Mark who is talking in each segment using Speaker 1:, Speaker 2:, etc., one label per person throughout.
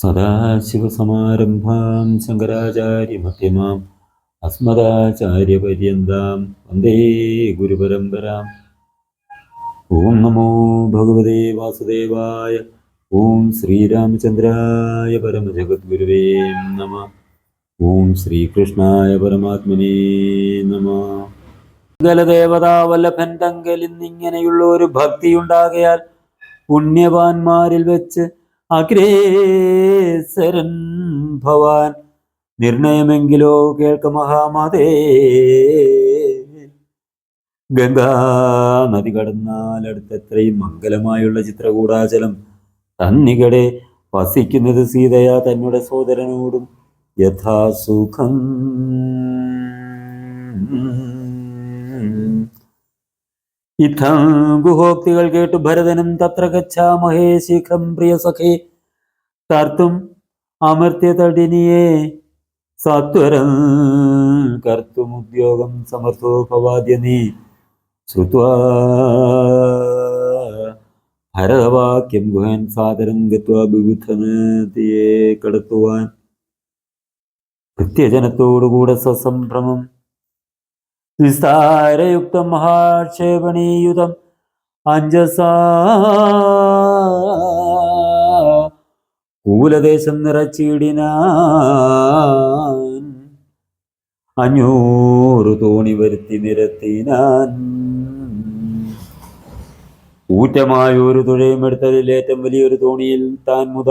Speaker 1: സദാശിവസമാരംഭാം ശങ്കരാചാര്യമധ്യമാം അസ്മദാചാര്യപര്യന്താം. വന്ദേ ഗുരുപരമ്പരാം. ഓം നമോ ഭഗവതേ വാസുദേവായ. ഓം ശ്രീരാമചന്ദ്രായ പരമജഗദ്ഗുരുവേ നമ. ഓം ശ്രീകൃഷ്ണായ പരമാത്മനേ നമ. ദേവതാവല്ലഭൻ വല്ലഭൻ തങ്കലിന്നിങ്ങനെയുള്ള ഒരു ഭക്തിയുണ്ടാകയാൽ പുണ്യവാന്മാരിൽ വെച്ച് അഗ്രേസരൻ ഭവാൻ. നിർണയമെങ്കിലോ കേൾക്ക മഹാമതേ. ഗംഗാ നദി കടന്നാൽ അടുത്തെത്രയും മംഗലമായുള്ള ചിത്രകൂടാചലം. തന്നികടെ വസിക്കുന്നത് സീതയാ തന്നുടെ സോദരനോടും യഥാസുഖം. ഇത്തം ഗുഹോക്തികൾ കേട്ടു ഭരതനും തത്ര ഗച്ഛാമഹേ ശീഘ്രം പ്രിയ സഖേ. കർത്തും അമർത്യതടിനിയെ സത്വരം കർത്തും ഉദ്യോഗം സമർത്ഥോപവാദ്യ നീ. ശ്രുത്വാ ഭരതവാക്യം ഗുഹൻ സാദരം ഗത്വാ വിവിധനതിയെ കടത്തുവാൻ. കൃത്യജനത്തോടുകൂടെ സസംഭ്രമം വിസ്താരയുക്തം മഹാക്ഷേപണീയുതം അഞ്ജസാ കൂലദേശം നിറച്ചിടിനാൻ അഞ്ഞൂറ് തോണി വരുത്തി നിരത്തിനാൻ. ഊറ്റമായ ഒരു തുഴയും എടുത്തതിൽ ഏറ്റവും വലിയൊരു തോണിയിൽ താൻ മുത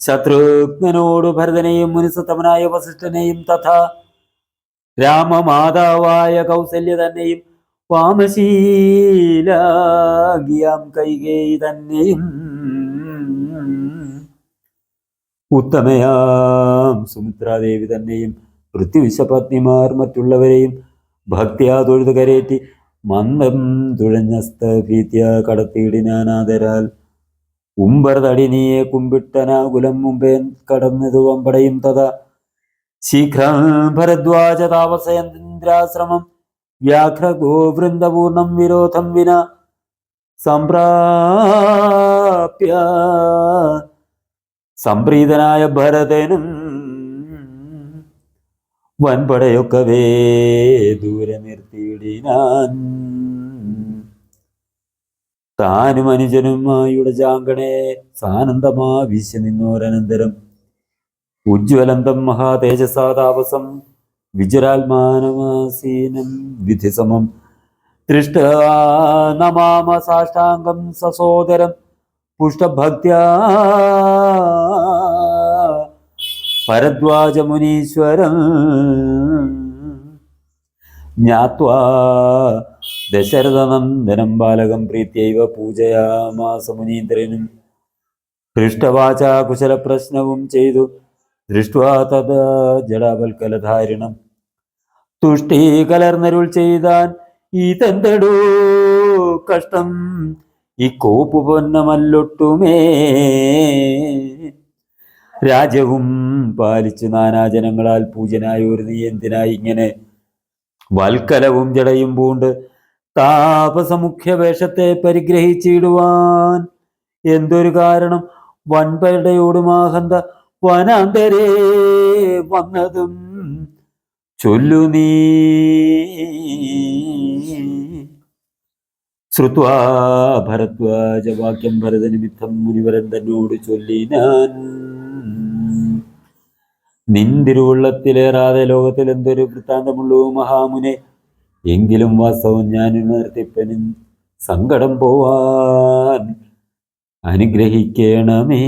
Speaker 1: ശത്രുഘ്നോട് ഭരതനെയും മുനിസത്തമനായ വസിഷ്ഠനെയും തഥാ രാമമാതാവായ കൗസല്യ തന്നെയും വാമശീലാകിയാം കൈകേയി തന്നെയും. ഉത്തമയാം സുമിത്രാദേവി തന്നെയും പൃഥ്വിശപത്നിമാർ മറ്റുള്ളവരെയും ഭക്തിയാ തൊഴുതു കരേറ്റി മന്ദം തുഴഞ്ഞസ്ത ഭീത്യ കടത്തിയിടിനാനാദരാൽ ഉമ്പർ തടിനിയെ കുമ്പിട്ടനാകുലം മുമ്പേ കടന്നതു വമ്പടയും തഥാ ശീഘ്രം ഭരദ്വാജ താപസയന്ദ്രാശ്രമം വ്യാഘ്ര ഗോവൃന്ദപൂർണം വിരോധം വിന സംപ്രാപ്യ സംപ്രീതനായ ഭരതനും വൻപടയൊക്കവേ ദൂരെ നിർത്തിയിടിനാൻ. താനും അനുജനുമായുടെ ജാങ്കണേ സാനന്ദമാ നിന്നോരനന്തരം ഉജ്ജ്വലന്തം മഹാതേജസാദാവസം വിജരാത്മാനമാസീനം വിധിസമം തൃഷ്ട നമാമ സാഷ്ടാംഗം സസോദരം പുഷ്ടഭക്ത്യാ പരദ്വാജമുനീശ്വരൻ ജ്ഞാത്വാ ദശരഥനന്ദനം ബാലകം പ്രീത്യൈവ പൂജയാമാസ മുനീന്ദ്രനും ഹൃഷ്ടവാച കുശലപ്രശ്നവും ചെയ്തു ദൃഷ്ട്വാ തത് ജടാവൽക്കലധാരണം തുഷ്ടി കലർന്നരുൾ ചെയ്താൻ ഈ തെന്തടൂ കഷ്ടം? ഈ കോപ്പു പൊന്നമല്ലൊട്ടുമേ. രാജവും പാലിച്ച് നാനാജനങ്ങളാൽ പൂജനായൊരു നീ എന്തിനായി ഇങ്ങനെ വൽക്കലവും ജടയും പൂണ്ട് താപസമുഖ്യ വേഷത്തെ പരിഗ്രഹിച്ചിടുവാൻ? എന്തൊരു കാരണം? വൻപടയോടുമാഹന്ത വനാന്തരേ വന്നതും ചൊല്ലു നീ. ശ്രുത്വാ ഭരത്വാജ വാക്യം ഭരതനിമിത്തം മുനിവരൻ തന്നോട് ചൊല്ലിനാൻ നിന്തിരുവുള്ളത്തിലേറാതെ ലോകത്തിൽ എന്തൊരു വൃത്താന്തമുള്ളൂ മഹാമുനെ. എങ്കിലും വാസ്തവം ഞാൻ ഉണർത്തിപ്പനും സങ്കടം പോവാൻ അനുഗ്രഹിക്കണമേ.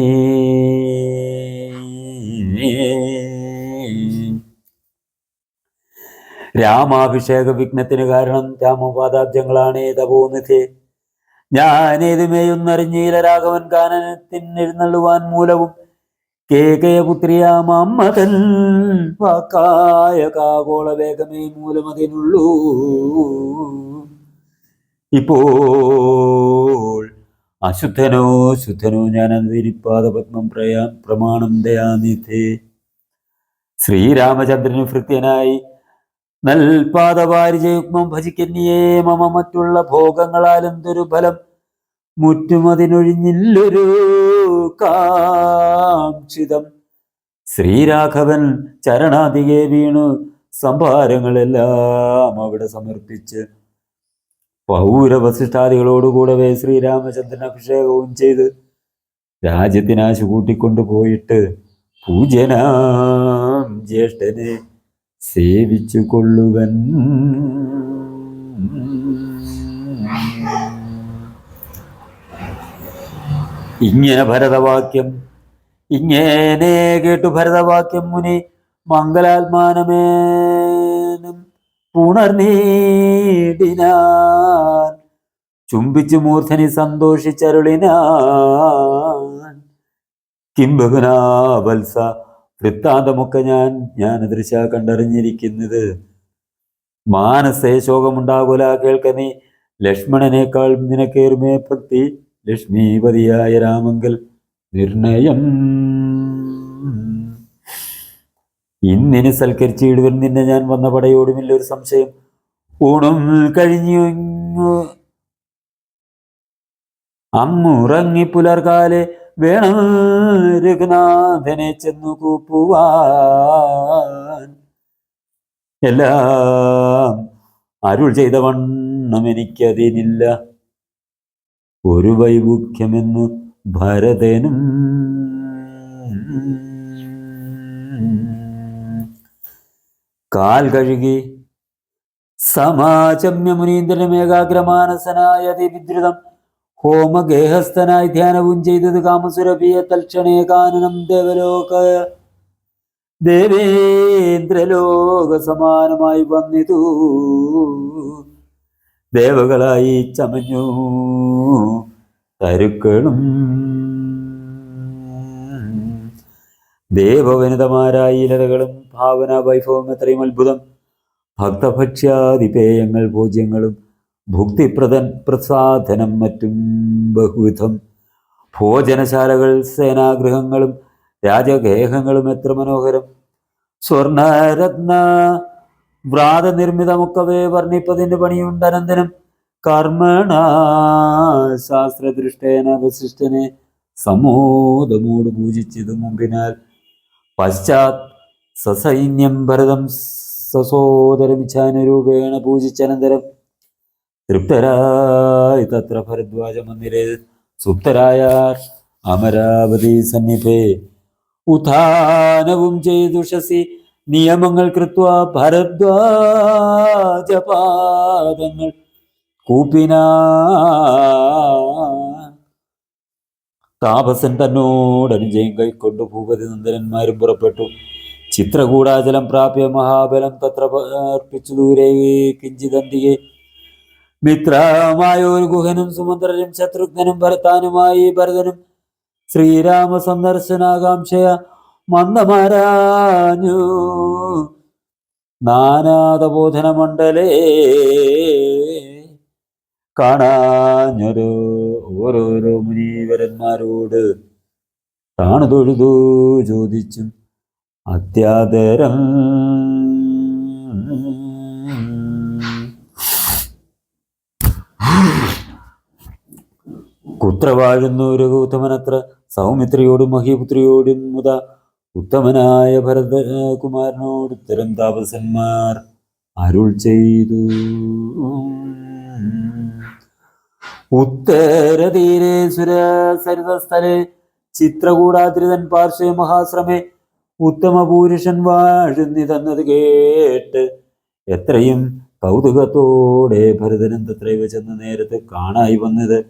Speaker 1: രാമാഭിഷേക വിഘ്നത്തിന് കാരണം രാമപാദാബ്ജങ്ങളാണ് തപോനിധേ ഞാനേതുമേയൊന്നറിഞ്ഞീല രാഘവൻ കാനനത്തിനെഴുന്നള്ളുവാൻ മൂലവും കേകയപുത്രിയാമമ്മതൻ വാക്കായ കാകോള വേഗമേ മൂലമതിനുള്ളൂ. ഇപ്പോൾ അശുദ്ധനോ ശുദ്ധനോ ഞാൻ അന്തരിപ്പാത പത്മം പ്രയാ പ്രമാണം ദയാനിധേ. ശ്രീരാമചന്ദ്രന് ഭൃത്യനായി നൽപാദവാരിജയുഗ്മം ഭജിക്കന്യേ മമ മറ്റുള്ള ഭോഗങ്ങളാൽ എന്തൊരു ഫലം? മുറ്റുമതിനൊഴിഞ്ഞില്ലൊരു കാക്ഷിതം. ശ്രീരാഘവൻ ചരണാതികെ വീണു സംഭാരങ്ങളെല്ലാം അവിടെ സമർപ്പിച്ച് പൗരവശിഷ്ടാദികളോടുകൂടവേ ശ്രീരാമചന്ദ്രൻ അഭിഷേകവും ചെയ്ത് രാജ്യത്തിനാശു കൂട്ടിക്കൊണ്ടു പോയിട്ട് പൂജനാം ജ്യേഷ്ഠനെ സേവിച്ചു കൊള്ളുവൻ ഇങ്ങനെ ഭരതവാക്യം ഇങ്ങനെ കേട്ടു ഭരതവാക്യം മുനി മംഗലാത്മാനമേനം. പുണർനീടിനാൻ ചുംബിച്ചു മൂർധനി സന്തോഷിച്ചരുളിനാൻ. കിംബഹുനാവത്സ വൃത്താന്തമൊക്കെ ഞാൻ ഞാൻ ദൃശ കണ്ടറിഞ്ഞിരിക്കുന്നത്. മാനസേ ശോകമുണ്ടാകുല കേൾക്ക നീ. ലക്ഷ്മണനേക്കാൾ നിനക്കേറുമേ ഭക്തി ലക്ഷ്മീപതിയായ രാമങ്കൽ. നിർണയം. ഇന്നിന് സൽക്കരിച്ചിടുവൻ നിന്നെ ഞാൻ വന്ന പടയോടുമില്ല ഒരു സംശയം. ഊണും കഴിഞ്ഞു അമ്മുറങ്ങി പുലർകാലെ വേണം രഘുനാഥനെ ചെന്നു കൂപ്പുവാൻ. എല്ലാം അരുൾ ചെയ്ത വണ്ണം എനിക്കതിനില്ല. ഒരു വൈമുഖ്യമെന്നു ഭരതനും കാൽ കഴുകി സമാചമ്യ മുനീന്ദ്രനും ഏകാഗ്രമാനസനായ അതിവിദ്രുതം ഹോമഗേഹസ്ഥനായി ധ്യാനവും ചെയ്തത് കാമസുരഭിയ തൽക്ഷണേ കാനനം ദേവലോക ദേവേന്ദ്രലോക സമാനമായി വന്നിതു. ദേവകളായി ചമഞ്ഞു തരുക്കളും ദേവവനിതമാരായ ഇലകളും ഭാവന വൈഭവം എത്രയും അത്ഭുതം. ഭക്തഭക്ഷ്യാതിപേയങ്ങൾ പൂജ്യങ്ങളും ഭുക്തിപ്രദൻ പ്രസാധനം മറ്റും ബഹുവിധം. ഭോജനശാലകൾ സേനാഗൃഹങ്ങളും രാജഗേഹങ്ങളും എത്ര മനോഹരം. സ്വർണരത്ന വ്രാതനിർമ്മിതമൊക്കവേ വർണിപ്പതിന് പണിയുണ്ട് അനന്തരം കർമ്മണ ശാസ്ത്രദൃഷ്ടേന വസിഷ്ഠനെ സമോദമോട് പൂജിച്ചത് മുമ്പിനാൽ പശ്ചാത് സസൈന്യം ഭരതം സസോദരമിച്ഛാനുരൂപേണ പൂജിച്ചനന്തരം. തൃപ്തരായി തത്ര ഭരദ്വാജ മന്ദിരേ സുപ്തരായ അമരാവതി സന്നിധേ. ഉത്ഥാനവും ചെയ്തുഷസി നിയമങ്ങൾ കൃത്വ ഭരദ്വാജപാദങ്ങൾ. കൂപ്പിനാ താപസൻ തന്നോട് അനുജയം കൈക്കൊണ്ടു ഭൂപതി നന്ദനന്മാരും പുറപ്പെട്ടു. ചിത്രകൂടാചലം പ്രാപ്യ മഹാബലം തത്ര അർപ്പിച്ചു ദൂരെ കിഞ്ചിതന്തികെ മിത്രമായൊരു ഗുഹനും സുമന്ത്രനും ശത്രുഘ്നും ഭരത്താനുമായി ഭരതനും ശ്രീരാമ സന്ദർശനാകാംക്ഷയ മന്ദമാരാഞ്ഞു. നാനാദബോധന മണ്ഡലേ കാണാഞ്ഞൊരു ഓരോരോ മുനീവരന്മാരോട് താണു തൊഴുതു ചോദിച്ചും അത്യാദരം. കുത്ര വാഴുന്നു രഘുത്തമനത്ര സൗമിത്രിയോടും മഹിപുത്രിയോടും മുത ഉത്തമനായ ഭരതകുമാരനോട് ഇത്തരം താപസന്മാർ അരുൾ ചെയ്തു. ഉത്തരതീരെ സുരസരിതസ്ഥലെ ചിത്രകൂടാതിരിതൻ പാർശ്വ മഹാശ്രമേ. ഉത്തമ പുരുഷൻ വാഴുന്നി തന്നത് കേട്ട് എത്രയും കൗതുകത്തോടെ ഭരതനും തത്രൈവ ചെന്ന് നേരത്തെ കാണായി വന്നത്.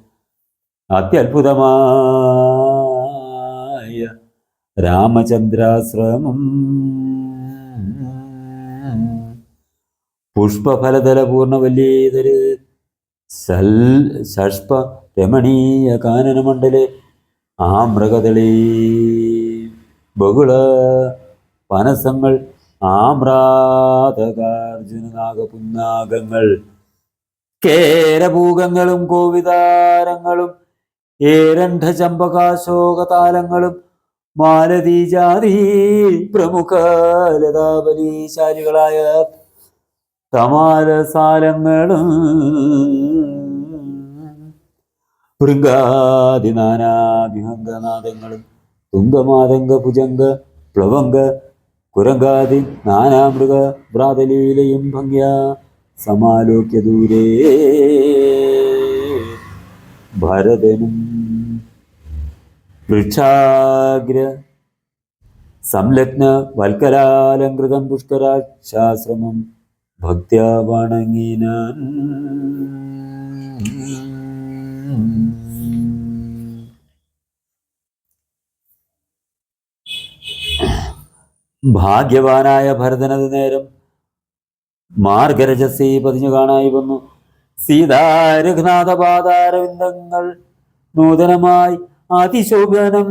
Speaker 1: അത്യത്ഭുതമായ രാമചന്ദ്രാശ്രമം. പുഷ്പഫലതലപൂർണവല്യേതര് സൽ ഷഷ്പ രമണീയ കാനനമണ്ഡലേ ആമ്രകദളീ ബഹുള പനസങ്ങൾ ആമ്രാതകാർജുനാഗപുന്നാഗങ്ങൾ കേരഭൂഗങ്ങളും കോവിതാരങ്ങളും ഏരണ്ഠ ചമ്പകാശോകതാലങ്ങളും മാലതീജാതി പ്രമുഖ ലതാബലീശാലികളായ തമാലസാലങ്ങളും ഭൃംഗാദിനാനാഭിഹംഗനാദങ്ങളും തുങ്കമാതംഗ ഭുജംഗ പ്ലവംഗ കുരങ്കാതി നാനാമൃഗ ഭ്രാതലീലയും ഭംഗ്യ സമാലോക്യ ദൂരേ. ഭരതനും വൃക്ഷാഗ്ര സംലഗ്ന വൽക്കലാലങ്കൃതം പുഷ്കരാക്ഷാശ്രമം ഭക്ത്യാ വണങ്ങിനാൻ ഭാഗ്യവാനായ ഭരതനത് നേരം മാർഗരജസി പതിഞ്ഞു കാണായി വന്നു. സീതാരഘുനാഥപാദാരവിന്ദങ്ങൾ നൂതനമായി അതിശോഭനം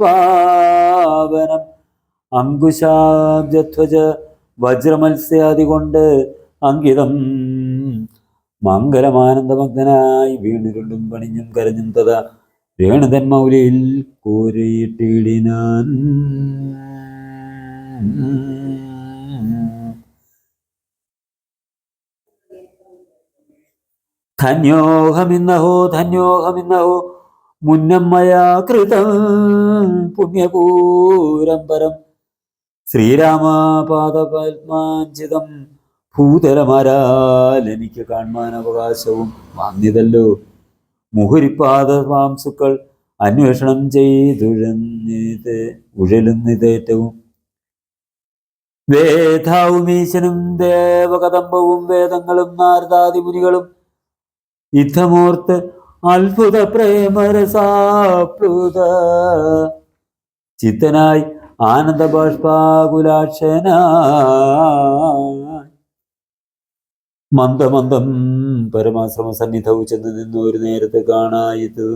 Speaker 1: പാവനം അങ്കുശാബ്ജധ്വജ വജ്രമത്സ്യാദി കൊണ്ട് അങ്കിതം മംഗലമാനന്ദമഗ്നായി വീണിരുണ്ടും പണിഞ്ഞും കരഞ്ഞും തഥാ രേണുതൻ മൗലിയിൽ കോരിയിട്ടിടിനാൻ. ധന്യോഹമിന്നഹോ ധന്യോഹമിന്നഹോ മുന്നമ്മയാ കൃതം പുണ്യപൂരം പരം ശ്രീരാമപാദപത്മാഞ്ചിതം ഭൂതലമരാൽ എനിക്ക് കാണുവാൻ അവകാശവും മുഹുരിപ്പാദ മാംസുക്കൾ അന്വേഷണം ചെയ്തുഴന്നിത് ഉഴലുന്നിതേറ്റവും വേദാവുമീശനും ദേവകദംബവും വേദങ്ങളും നാരദാദിമുനികളും യുദ്ധമൂർത്ത് അത്ഭുത പ്രേമരസാപ്ലുത ചിത്തനായി ആനന്ദ ബാഷ്പാകുലാക്ഷന മന്ദമന്ദം പരമാശ്രമ സന്നിധവും ചെന്ന് നിന്ന് ഒരു നേരത്തെ കാണായത്.